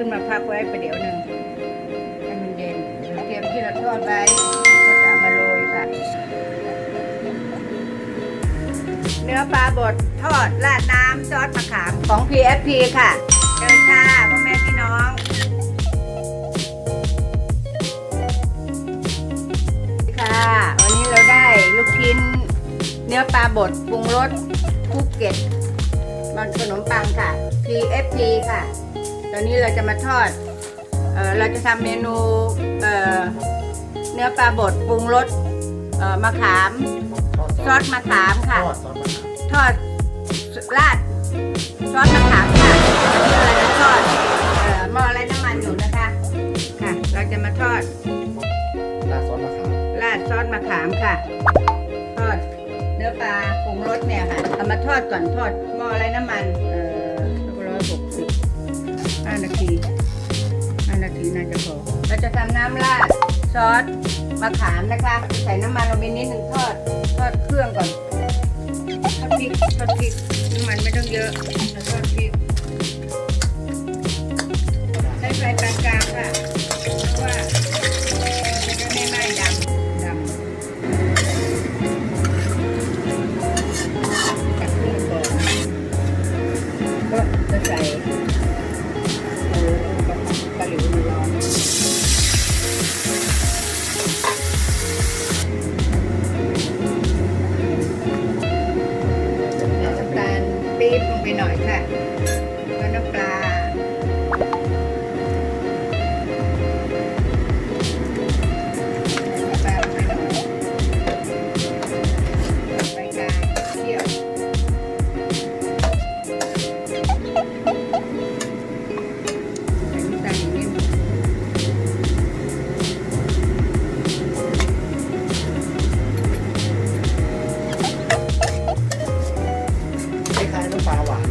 ขึ้นมาพักไว้ประเดี๋ยวหนึ่งให้มันเย็นเตรียมที่เราทอดไว้ก็จะมาโรยค่ะ เนื้อปลาบดทอดราดน้ำซอสมะขามของ PFP ค่ะเชิญค่ะพ่อแม่พี่น้องค่ะ วันนี้เราได้ลูกชิ้น เนื้อปลาบดปรุงรสคุกเก็ตมันขนมปังค่ะ PFP ค่ะ ตอนนี้เราจะมาทอดเออเราจะทำเมนูเอ่อเนื้อปลาบดปรุงรสเอ่อมะขามซอสมะขามค่ะ ทอดซอสมะขามทอดราดซอสมะขามค่ะตอนนี้เราจะทอดเอ่อหม้อไร้น้ำมันอยู่นะคะค่ะ เราจะมาทอดราดซอสมะขามราดซอสมะขามค่ะ ทอดเนื้อปลาปรุงรสเนี่ยค่ะเอามาทอดก่อนทอดหม้อไร้น้ำมันเอ่อ ซอสมะขามนะคะ ใส่น้ำมันลงไปนิดหนึ่งทอด ทอดเครื่องก่อน ทอดพริก ทอดพริกน้ำมันไม่ต้องเยอะทอดพริก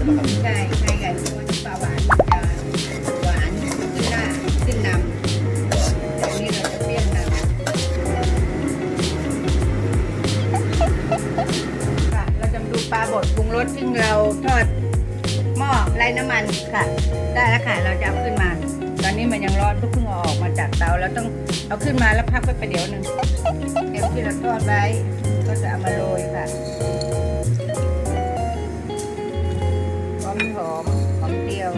ำปลาหวานใช่ไหมครับใช่ใช่กันเพราะว่ปลาหวานจะหวานขึ้นหน้าขึ้นนำแต่นนี้เราจะเปรี้ยวนำค่ะเราจะดูปลาบดปรุงรสซึ่งเราทอดหม้อไร้น้ำมันค่ะ ได้แล้วค่ะเราจะเอาขึ้นมา ตอนนี้มันยังร้อนก็เพิ่งเอาออกมาจากเตาเราต้องเอาขึ้นมาแล้วพักไว้ประเดี๋ยวหนึ่งเดี๋ยวที่เราทอดไว้ก็จะเอามาโรย อมหอมหอมเดียว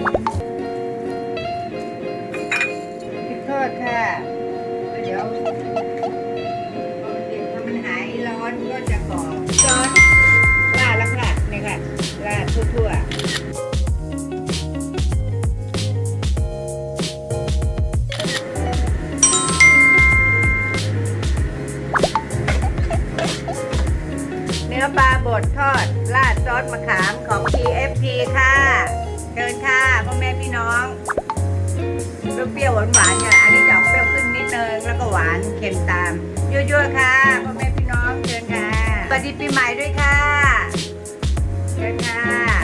พริกทอดค่ะเดี๋ยวพอมันเย็นถ้ามันหายร้อนก็จะกรอบ นื้อปลาบดทอด ราดซอสมะขามของ TFP ค่ะ เชิญค่ะพ่อแม่พี่น้องเปรี้ยวหวานๆเนี่ยอันนี้จะออกเปรี้ยวขึ้นนิดนึงแล้วก็หวานเค็มตามยั่วๆค่ะพ่อแม่พี่น้องเชิญค่ะสวัสดีปีใหม่ด้วยค่ะเชิญค่ะ